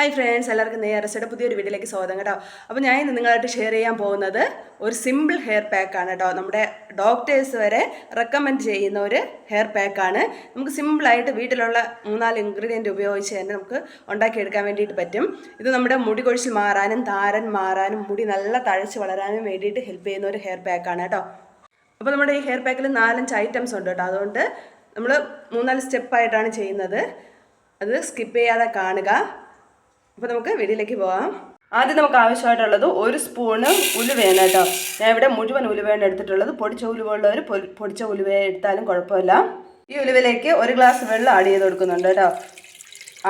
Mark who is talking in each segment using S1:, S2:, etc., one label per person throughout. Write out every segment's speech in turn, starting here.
S1: Hi friends എല്ലാവർക്കും നെയ്യറസയുടെ പുതിയൊരു വീഡിയോയിലേക്ക് സ്വാഗതം കേട്ടോ. അപ്പോൾ ഞാൻ ഇന്ന് നിങ്ങളായിട്ട് ഷെയർ ചെയ്യാൻ പോകുന്നത് ഒരു സിമ്പിൾ ഹെയർ പാക്കാണ് കേട്ടോ. നമ്മുടെ ഡോക്ടേഴ്സ് വരെ റെക്കമെൻഡ് ചെയ്യുന്ന ഒരു ഹെയർ പാക്കാണ് നമുക്ക് സിമ്പിളായിട്ട് വീട്ടിലുള്ള മൂന്നാൽ ഇൻഗ്രീഡിയന്റ് ഉപയോഗിച്ച് തന്നെ നമുക്ക് ഉണ്ടാക്കിയെടുക്കാൻ വേണ്ടിയിട്ട് പറ്റും. ഇത് നമ്മുടെ മുടി കൊഴിച്ചിൽ മാറാനും താരൻ മാറാനും മുടി നല്ല തഴച്ച് വളരാനും വേണ്ടിയിട്ട് ഹെൽപ്പ് ചെയ്യുന്ന ഒരു ഹെയർ പാക്കാണ് കേട്ടോ. അപ്പോൾ നമ്മുടെ ഈ ഹെയർ പാക്കിൽ നാലഞ്ച് ഐറ്റംസ് ഉണ്ട് കേട്ടോ. അതുകൊണ്ട് നമ്മൾ മൂന്നാൽ സ്റ്റെപ്പായിട്ടാണ് ചെയ്യുന്നത്. അത് സ്കിപ്പ് ചെയ്യാതെ കാണുക. അപ്പോൾ നമുക്ക് വീഡിയോയിലേക്ക് പോകാം ആദ്യം നമുക്ക് ആവശ്യമായിട്ടുള്ളത് ഒരു സ്പൂണ് ഉലുവയാണ് കേട്ടോ. ഞാൻ ഇവിടെ മുഴുവൻ ഉലുവയാണ് എടുത്തിട്ടുള്ളത്. പൊടിച്ച ഉലുവുള്ള ഒരു പൊടിച്ച ഉലുവ എടുത്താലും കുഴപ്പമില്ല. ഈ ഉലുവയിലേക്ക് ഒരു ഗ്ലാസ് വെള്ളം ആഡ് ചെയ്ത് കൊടുക്കുന്നുണ്ട് കേട്ടോ.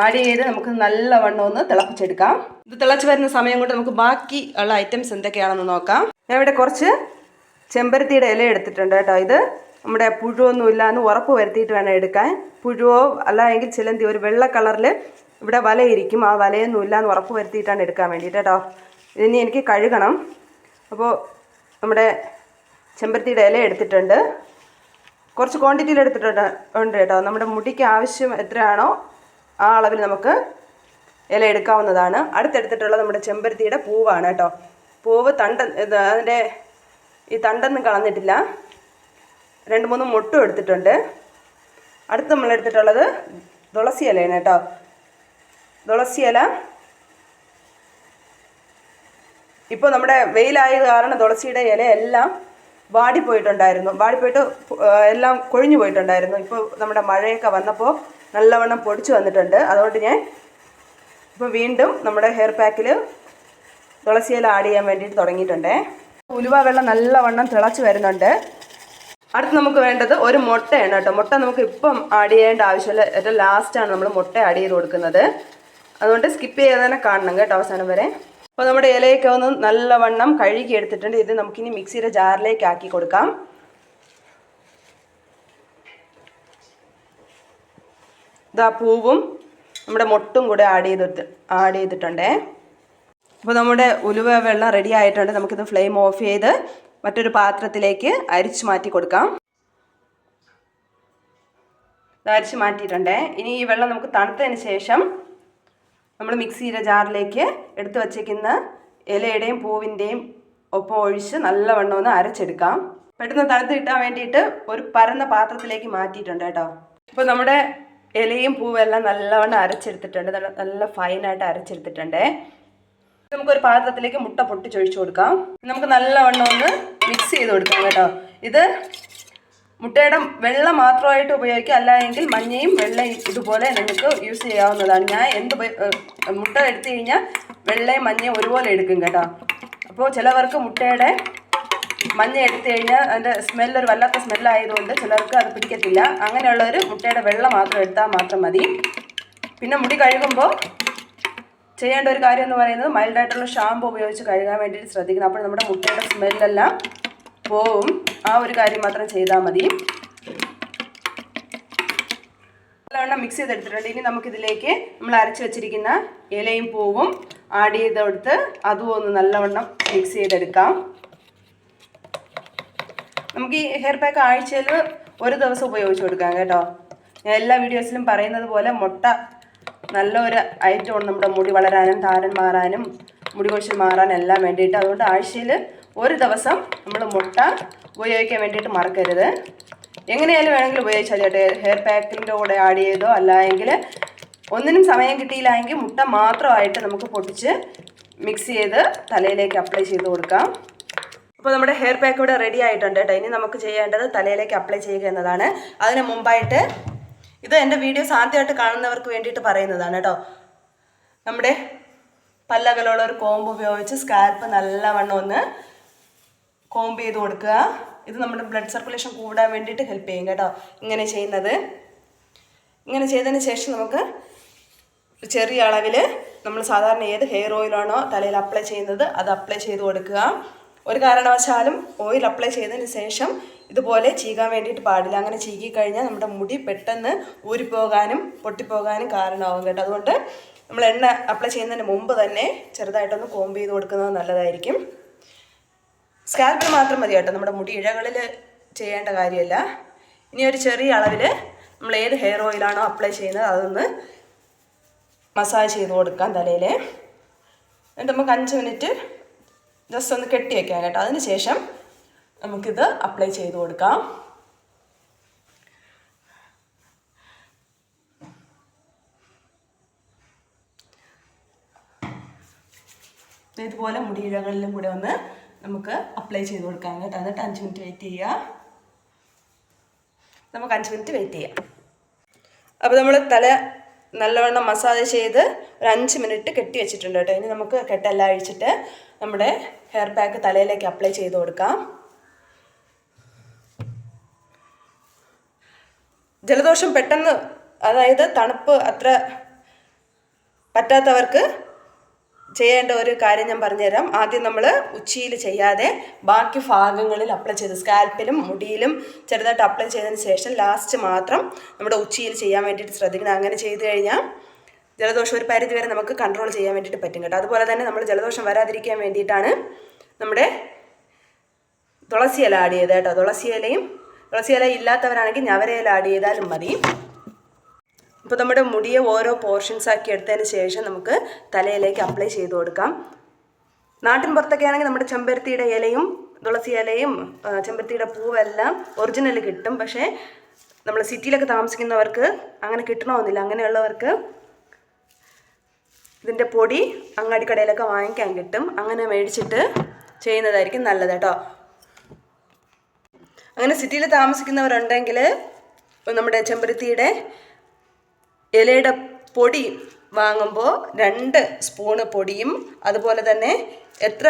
S1: ആഡ് ചെയ്ത് നമുക്ക് നല്ല നല്ലവണ്ണം ഒന്ന് തിളപ്പിച്ചെടുക്കാം. ഇത് തിളച്ച് വരുന്ന സമയം കൊണ്ട് നമുക്ക് ബാക്കി ഉള്ള ഐറ്റംസ് എന്തൊക്കെയാണെന്ന് നോക്കാം. ഞാൻ ഇവിടെ കുറച്ച് ചെമ്പരത്തിയുടെ ഇല എടുത്തിട്ടുണ്ട് കേട്ടോ. ഇത് നമ്മുടെ പുഴുവൊന്നും ഇല്ലാന്ന് ഉറപ്പ് വരുത്തിയിട്ട് വേണം എടുക്കാൻ. പുഴുവോ അല്ല എങ്കിൽ ചിലന്തി ഒരു വെള്ള കളറിൽ ഇവിടെ വലയിരിക്കും. ആ വലയൊന്നും ഇല്ലാന്ന് ഉറപ്പ് വരുത്തിയിട്ടാണ് എടുക്കാൻ വേണ്ടിയിട്ട് കേട്ടോ ഇനി എനിക്ക് കഴുകണം. അപ്പോൾ നമ്മുടെ ചെമ്പരത്തിയുടെ ഇല എടുത്തിട്ടുണ്ട്. കുറച്ച് ക്വാണ്ടിറ്റിയിൽ എടുത്തിട്ടുണ്ട് ഉണ്ട് കേട്ടോ നമ്മുടെ മുടിക്ക് ആവശ്യം എത്രയാണോ ആ അളവിൽ നമുക്ക് ഇല എടുക്കാവുന്നതാണ്. അടുത്തെടുത്തിട്ടുള്ളത് നമ്മുടെ ചെമ്പരത്തിയുടെ പൂവാണ് കേട്ടോ പൂവ് തണ്ട അതിന്റെ ഈ തണ്ടൊന്നും കളഞ്ഞിട്ടില്ല. രണ്ട് മൂന്ന് മുട്ടും എടുത്തിട്ടുണ്ട്. അടുത്ത് നമ്മൾ എടുത്തിട്ടുള്ളത് തുളസി ഇലയാണ് കേട്ടോ തുളസി ഇല ഇപ്പോൾ നമ്മുടെ വെയിലായത് കാരണം തുളസിയുടെ ഇലയെല്ലാം വാടിപ്പോയിട്ടുണ്ടായിരുന്നു. വാടിപ്പോയിട്ട് എല്ലാം കൊഴിഞ്ഞു പോയിട്ടുണ്ടായിരുന്നു. ഇപ്പോൾ നമ്മുടെ മഴയൊക്കെ വന്നപ്പോൾ നല്ലവണ്ണം പൊടിച്ചു വന്നിട്ടുണ്ട്. അതുകൊണ്ട് ഞാൻ ഇപ്പോൾ വീണ്ടും നമ്മുടെ ഹെയർ പാക്കിൽ തുളസി ഇല ആഡ് ചെയ്യാൻ വേണ്ടിയിട്ട് തുടങ്ങിയിട്ടുണ്ടേ. ഉലുവ വെള്ളം നല്ലവണ്ണം തിളച്ച് വരുന്നുണ്ട്. അടുത്ത് നമുക്ക് വേണ്ടത് ഒരു മുട്ടയാണ് കേട്ടോ. മുട്ട നമുക്ക് ഇപ്പം ആഡ് ചെയ്യേണ്ട ആവശ്യമില്ല. ഏറ്റവും ലാസ്റ്റാണ് നമ്മൾ മുട്ട ആഡ് ചെയ്ത് കൊടുക്കുന്നത്. അതുകൊണ്ട് സ്കിപ്പ് ചെയ്യാതെ തന്നെ കാണണം കേട്ടോ അവസാനം വരെ. അപ്പോൾ നമ്മുടെ ഇലയൊക്കെ ഒന്ന് നല്ലവണ്ണം കഴുകി എടുത്തിട്ടുണ്ട് ഇത് നമുക്കിനി മിക്സിയുടെ ജാറിലേക്ക് ആക്കി കൊടുക്കാം. ഇതാ പൂവും നമ്മുടെ മുട്ടും കൂടെ ആഡ് ചെയ്തിട്ട് ആഡ് ചെയ്തിട്ടുണ്ടേ. അപ്പോൾ നമ്മുടെ ഉലുവ വെള്ളം റെഡി ആയിട്ടുണ്ട്. നമുക്കിത് ഫ്ലെയിം ഓഫ് ചെയ്ത് മറ്റൊരു പാത്രത്തിലേക്ക് അരിച്ച് മാറ്റി കൊടുക്കാം. അരിച്ച് മാറ്റിയിട്ടുണ്ടേ. ഇനി ഈ വെള്ളം നമുക്ക് തണുത്തതിന് ശേഷം നമ്മൾ മിക്സിയുടെ ജാറിലേക്ക് എടുത്തു വച്ചേക്കുന്ന ഇലയുടെയും പൂവിന്റെയും ഒപ്പം ഒഴിച്ച് നല്ലവണ്ണം ഒന്ന് അരച്ചെടുക്കാം. പെട്ടെന്ന് തണുത്ത് കിട്ടാൻ വേണ്ടിയിട്ട് ഒരു പരന്ന പാത്രത്തിലേക്ക് മാറ്റിയിട്ടുണ്ട് കേട്ടോ. ഇപ്പോൾ നമ്മുടെ ഇലയും പൂവെല്ലാം നല്ലവണ്ണം അരച്ചെടുത്തിട്ടുണ്ട്. നല്ല നല്ല ഫൈനായിട്ട് അരച്ചെടുത്തിട്ടുണ്ടേ. നമുക്കൊരു പാത്രത്തിലേക്ക് മുട്ട പൊട്ടിച്ചൊഴിച്ചു കൊടുക്കാം. നമുക്ക് നല്ലവണ്ണം ഒന്ന് മിക്സ് ചെയ്ത് കൊടുക്കാം കേട്ടോ. ഇത് മുട്ടയുടെ വെള്ള മാത്രമായിട്ട് ഉപയോഗിക്കുക അല്ല എങ്കിൽ മഞ്ഞയും വെള്ളയും ഇതുപോലെ നിങ്ങൾക്ക് യൂസ് ചെയ്യാവുന്നതാണ്. ഞാൻ എന്ത് മുട്ട എടുത്തു കഴിഞ്ഞാൽ വെള്ളയും മഞ്ഞയും ഒരുപോലെ എടുക്കും കേട്ടോ. അപ്പോൾ ചിലവർക്ക് മുട്ടയുടെ മഞ്ഞ എടുത്തു കഴിഞ്ഞാൽ അതിന്റെ സ്മെല്ലൊരു വല്ലാത്ത സ്മെല്ലായതുകൊണ്ട് ചിലർക്ക് അത് പിടിക്കത്തില്ല. അങ്ങനെയുള്ളവർ മുട്ടയുടെ വെള്ളം മാത്രം എടുത്താൽ മാത്രം മതി. പിന്നെ മുടി കഴുകുമ്പോൾ ചെയ്യേണ്ട ഒരു കാര്യം എന്ന് പറയുന്നത് മൈൽഡായിട്ടുള്ള ഷാമ്പു ഉപയോഗിച്ച് കഴുകാൻ വേണ്ടിയിട്ട് ശ്രദ്ധിക്കണം. അപ്പോൾ നമ്മുടെ മുട്ടയുടെ സ്മെല്ലെല്ലാം പോവും. ആ ഒരു കാര്യം മാത്രം ചെയ്താൽ മതി. നല്ലവണ്ണം മിക്സ് ചെയ്തെടുത്തിട്ടുണ്ട്. ഇനി നമുക്കിതിലേക്ക് നമ്മൾ അരച്ച് വെച്ചിരിക്കുന്ന ഇലയും പൂവും ആഡ് ചെയ്തെടുത്ത് അതും ഒന്ന് നല്ലവണ്ണം മിക്സ് ചെയ്തെടുക്കാം. നമുക്ക് ഈ ഹെയർ പാക്ക് ആഴ്ചയിൽ ഒരു ദിവസം ഉപയോഗിച്ച് കൊടുക്കാം കേട്ടോ. ഞാൻ എല്ലാ വീഡിയോസിലും പറയുന്നത് പോലെ മുട്ട നല്ലൊരു ഐറ്റമാണ് നമ്മുടെ മുടി വളരാനും താരൻ മാറാനും മുടി കൊഴിച്ചിൽ മാറാനും എല്ലാം വേണ്ടിയിട്ട്. അതുകൊണ്ട് ആഴ്ചയിൽ ഒരു ദിവസം നമ്മൾ മുട്ട ഉപയോഗിക്കാൻ വേണ്ടിയിട്ട് മറക്കരുത്. എങ്ങനെയായാലും വേണമെങ്കിൽ ഉപയോഗിച്ചാൽ ചേട്ടെ ഹെയർ പാക്കിന്റെ കൂടെ ആഡ് ചെയ്തോ അല്ല എങ്കിൽ ഒന്നിനും സമയം കിട്ടിയില്ല എങ്കിൽ മുട്ട മാത്രമായിട്ട് നമുക്ക് പൊട്ടിച്ച് മിക്സ് ചെയ്ത് തലയിലേക്ക് അപ്ലൈ ചെയ്ത് കൊടുക്കാം. അപ്പോൾ നമ്മുടെ ഹെയർ പാക്ക് ഇവിടെ റെഡി ആയിട്ടുണ്ട് കേട്ടോ. ഇനി നമുക്ക് ചെയ്യേണ്ടത് തലയിലേക്ക് അപ്ലൈ ചെയ്യുക എന്നതാണ്. അതിന് മുമ്പായിട്ട് ഇത് എന്റെ വീഡിയോസ് ആദ്യമായിട്ട് കാണുന്നവർക്ക് വേണ്ടിയിട്ട് പറയുന്നതാണ് കേട്ടോ. നമ്മുടെ പല്ലകളുള്ള ഒരു കോമ്പ് ഉപയോഗിച്ച് സ്കാൽപ്പ് നല്ലവണ്ണം ഒന്ന് കോമ്പ് ചെയ്ത് കൊടുക്കുക. ഇത് നമ്മുടെ ബ്ലഡ് സർക്കുലേഷൻ കൂടാൻ വേണ്ടിയിട്ട് ഹെൽപ്പ് ചെയ്യും കേട്ടോ. ഇങ്ങനെ ചെയ്യുന്നത്. ഇങ്ങനെ ചെയ്തതിന് ശേഷം നമുക്ക് ചെറിയ അളവിൽ നമ്മൾ സാധാരണ ഏത് ഹെയർ ഓയിലാണോ തലയിൽ അപ്ലൈ ചെയ്യുന്നത് അത് അപ്ലൈ ചെയ്ത് കൊടുക്കുക. ഒരു കാരണവശാലും ഓയിൽ അപ്ലൈ ചെയ്തതിന് ശേഷം ഇതുപോലെ ചീകാൻ വേണ്ടിയിട്ട് പാടില്ല. അങ്ങനെ ചീകി കഴിഞ്ഞാൽ നമ്മുടെ മുടി പെട്ടെന്ന് ഊരിപ്പോകാനും പൊട്ടിപ്പോകാനും കാരണമാകും കേട്ടോ. അതുകൊണ്ട് നമ്മൾ എണ്ണ അപ്ലൈ ചെയ്യുന്നതിന് മുമ്പ് തന്നെ ചെറുതായിട്ടൊന്ന് കോംബ് ചെയ്ത് കൊടുക്കുന്നത് നല്ലതായിരിക്കും. സ്കാൽപ്പിൽ മാത്രം മതി കേട്ടോ. നമ്മുടെ മുടി ഇഴകളിൽ ചെയ്യേണ്ട കാര്യമല്ല. ഇനി ഒരു ചെറിയ അളവിൽ നമ്മൾ ഏത് ഹെയർ ഓയിലാണോ അപ്ലൈ ചെയ്യുന്നത് അതൊന്ന് മസാജ് ചെയ്ത് കൊടുക്കാം തലയിൽ എന്നിട്ട് നമുക്ക് അഞ്ച് മിനിറ്റ് ജസ്റ്റ് ഒന്ന് കെട്ടി വെക്കാം കേട്ടോ. അതിന് ശേഷം നമുക്കിത് അപ്ലൈ ചെയ്ത് കൊടുക്കാം. ഇതുപോലെ മുടിയിഴകളിലും കൂടെ ഒന്ന് നമുക്ക് അപ്ലൈ ചെയ്ത് കൊടുക്കാം കേട്ടോ. എന്നിട്ട് അഞ്ച് മിനിറ്റ് വെയിറ്റ് ചെയ്യുക നമുക്ക് അഞ്ച് മിനിറ്റ് വെയിറ്റ് ചെയ്യാം. അപ്പോൾ നമ്മൾ തല നല്ലവണ്ണം മസാജ് ചെയ്ത് ഒരു അഞ്ച് മിനിറ്റ് കെട്ടി വെച്ചിട്ടുണ്ട് കേട്ടോ. ഇനി നമുക്ക് കെട്ടെല്ലാം അഴിച്ചിട്ട് നമ്മുടെ ഹെയർ പാക്ക് തലയിലേക്ക് അപ്ലൈ ചെയ്ത് കൊടുക്കാം. ജലദോഷം പെട്ടെന്ന് അതായത് തണുപ്പ് അത്ര പറ്റാത്തവർക്ക് ചെയ്യേണ്ട ഒരു കാര്യം ഞാൻ പറഞ്ഞുതരാം. ആദ്യം നമ്മൾ ഉച്ചിയിൽ ചെയ്യാതെ ബാക്കി ഭാഗങ്ങളിൽ അപ്ലൈ ചെയ്ത് സ്കാൽപ്പിലും മുടിയിലും ചെറുതായിട്ട് അപ്ലൈ ചെയ്തതിന് ശേഷം ലാസ്റ്റ് മാത്രം നമ്മുടെ ഉച്ചിയിൽ ചെയ്യാൻ വേണ്ടിയിട്ട് ശ്രദ്ധിക്കണം. അങ്ങനെ ചെയ്തു കഴിഞ്ഞാൽ ജലദോഷം ഒരു പരിധി വരെ നമുക്ക് കൺട്രോൾ ചെയ്യാൻ വേണ്ടിയിട്ട് പറ്റും കേട്ടോ. അതുപോലെ തന്നെ നമ്മൾ ജലദോഷം വരാതിരിക്കാൻ വേണ്ടിയിട്ടാണ് നമ്മുടെ തുളസി ഇല ആഡ് ചെയ്തത് കേട്ടോ. തുളസി ഇലയും തുളസി ഇല ഇല്ലാത്തവരാണെങ്കിൽ ഞവരയില ആഡ് ചെയ്താലും മതി. ഇപ്പോൾ നമ്മുടെ മുടിയെ ഓരോ പോർഷൻസ് ആക്കി എടുത്തതിന് ശേഷം നമുക്ക് തലയിലേക്ക് അപ്ലൈ ചെയ്ത് കൊടുക്കാം. നാട്ടിൻ പുറത്തൊക്കെ ആണെങ്കിൽ നമ്മുടെ ചെമ്പരത്തിയുടെ ഇലയും തുളസി ഇലയും ചെമ്പരത്തിയുടെ പൂവെല്ലാം ഒറിജിനൽ കിട്ടും. പക്ഷേ നമ്മൾ സിറ്റിയിലൊക്കെ താമസിക്കുന്നവർക്ക് അങ്ങനെ കിട്ടണമെന്നില്ല. അങ്ങനെയുള്ളവർക്ക് ഇതിന്റെ പൊടി അങ്ങാടിക്കടയിലൊക്കെ വാങ്ങിക്കാൻ കിട്ടും. അങ്ങനെ മേടിച്ചിട്ട് ചെയ്യുന്നതായിരിക്കും നല്ലത് കേട്ടോ. അങ്ങനെ സിറ്റിയിൽ താമസിക്കുന്നവരുണ്ടെങ്കിൽ നമ്മുടെ ചെമ്പരത്തിയുടെ ഇലയുടെ പൊടി വാങ്ങുമ്പോൾ രണ്ട് സ്പൂണ് പൊടിയും അതുപോലെ തന്നെ എത്ര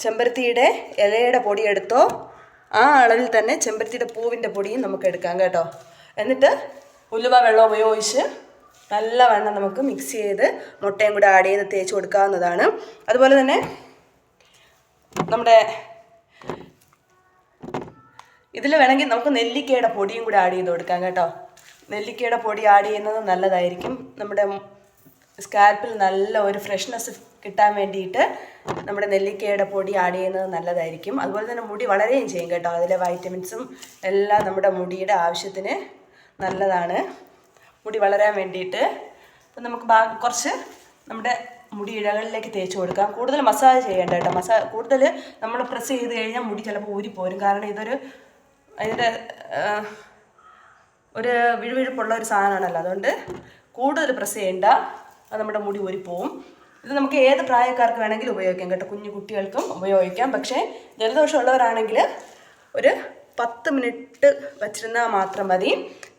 S1: ചെമ്പരത്തിയുടെ ഇലയുടെ പൊടി എടുത്തോ ആ അളവിൽ തന്നെ ചെമ്പരത്തിയുടെ പൂവിന്റെ പൊടിയും നമുക്ക് എടുക്കാം കേട്ടോ. എന്നിട്ട് ഉലുവ വെള്ളം ഉപയോഗിച്ച് നല്ലവണ്ണം നമുക്ക് മിക്സ് ചെയ്ത് മുട്ടയും കൂടെ ആഡ് ചെയ്ത് തേച്ച് കൊടുക്കാവുന്നതാണ്. അതുപോലെ തന്നെ നമ്മുടെ ഇതിൽ വേണമെങ്കിൽ നമുക്ക് നെല്ലിക്കയുടെ പൊടിയും കൂടെ ആഡ് ചെയ്ത് കൊടുക്കാം കേട്ടോ. നെല്ലിക്കയുടെ പൊടി ആഡ് ചെയ്യുന്നത് നല്ലതായിരിക്കും. നമ്മുടെ സ്കാൽപ്പിൽ നല്ല ഒരു ഫ്രഷ്നെസ് കിട്ടാൻ വേണ്ടിയിട്ട് നമ്മുടെ നെല്ലിക്കയുടെ പൊടി ആഡ് ചെയ്യുന്നത് നല്ലതായിരിക്കും. അതുപോലെ തന്നെ മുടി വളരെയും ചെയ്യും കേട്ടോ. അതിലെ വൈറ്റമിൻസും എല്ലാം നമ്മുടെ മുടിയുടെ ആവശ്യത്തിന് നല്ലതാണ്. മുടി വളരാൻ വേണ്ടിയിട്ട് അപ്പം നമുക്ക് കുറച്ച് നമ്മുടെ മുടി ഇഴകളിലേക്ക് തേച്ച് കൊടുക്കാം. കൂടുതൽ മസാജ് ചെയ്യേണ്ട കേട്ടോ. മസാജ് കൂടുതൽ നമ്മൾ പ്രസ് ചെയ്ത് കഴിഞ്ഞാൽ മുടി ചിലപ്പോൾ ഊരിപ്പോരും. കാരണം ഇതൊരു അതിന്റെ ഒരു വിഴുവിഴുപ്പുള്ള ഒരു സാധനമാണല്ലോ. അതുകൊണ്ട് കൂടുതൽ പ്രസ് ചെയ്യേണ്ട. അത് നമ്മുടെ മുടി ഊരിപ്പോവും. ഇത് നമുക്ക് ഏത് പ്രായക്കാർക്ക് വേണമെങ്കിലും ഉപയോഗിക്കാം കേട്ടോ. കുഞ്ഞു കുട്ടികൾക്കും ഉപയോഗിക്കാം. പക്ഷേ ജലദോഷം ഉള്ളവരാണെങ്കിൽ ഒരു പത്ത് മിനിറ്റ് വച്ചിരുന്നാൽ മാത്രം മതി.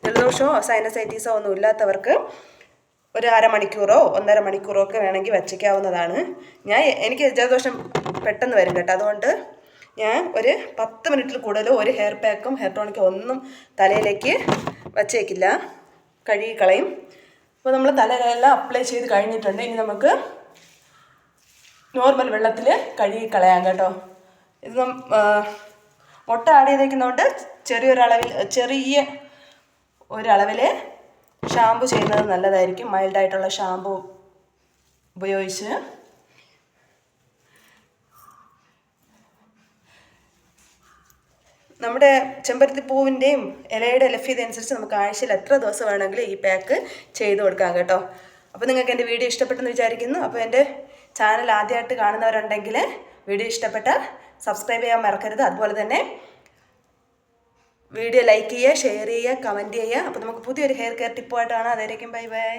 S1: ജലദോഷമോ സൈനസൈറ്റീസോ ഒന്നും ഇല്ലാത്തവർക്ക് ഒരു അരമണിക്കൂറോ ഒന്നര മണിക്കൂറോ ഒക്കെ വേണമെങ്കിൽ വച്ചിക്കാവുന്നതാണ്. ഞാൻ എനിക്ക് ജലദോഷം പെട്ടെന്ന് വരും കേട്ടോ. അതുകൊണ്ട് ഞാൻ ഒരു പത്ത് മിനിറ്റിൽ കൂടുതൽ ഒരു ഹെയർ പാക്കും ഹെയർ ടോണിക്കും ഒന്നും തലയിലേക്ക് വച്ചേക്കില്ല. കഴുകി കളയും അപ്പോൾ നമ്മൾ തലയിലെല്ലാം അപ്ലൈ ചെയ്ത് കഴിഞ്ഞിട്ടുണ്ട്. ഇനി നമുക്ക് നോർമൽ വെള്ളത്തിൽ കഴുകി കളയാം കേട്ടോ. ഇത് മുട്ട ആഡ് ചെയ്തേക്കുന്നതുകൊണ്ട് ചെറിയൊരളവിൽ ചെറിയ ഒരളവിൽ ഷാമ്പു ചെയ്യുന്നത് നല്ലതായിരിക്കും. മൈൽഡായിട്ടുള്ള ഷാമ്പു ഉപയോഗിച്ച്. നമ്മുടെ ചെമ്പരത്തി പൂവിന്റെയും ഇലയുടെ ലഭ്യത അനുസരിച്ച് നമുക്ക് ആഴ്ചയിൽ എത്ര ദിവസം വേണമെങ്കിലും ഈ പാക്ക് ചെയ്ത് കൊടുക്കാം കേട്ടോ. അപ്പോൾ നിങ്ങൾക്ക് എന്റെ വീഡിയോ ഇഷ്ടപ്പെട്ടെന്ന് വിചാരിക്കുന്നു. അപ്പോൾ എന്റെ ചാനൽ ആദ്യമായിട്ട് കാണുന്നവരുണ്ടെങ്കിൽ വീഡിയോ ഇഷ്ടപ്പെട്ട സബ്സ്ക്രൈബ് ചെയ്യാൻ മറക്കരുത്. അതുപോലെ തന്നെ വീഡിയോ ലൈക്ക് ചെയ്യുക ഷെയർ ചെയ്യുക കമന്റ് ചെയ്യുക. അപ്പോൾ നമുക്ക് പുതിയൊരു ഹെയർ കെയർ ടിപ്പുമായിട്ടാണ് അതായിരിക്കും ബൈ ബൈ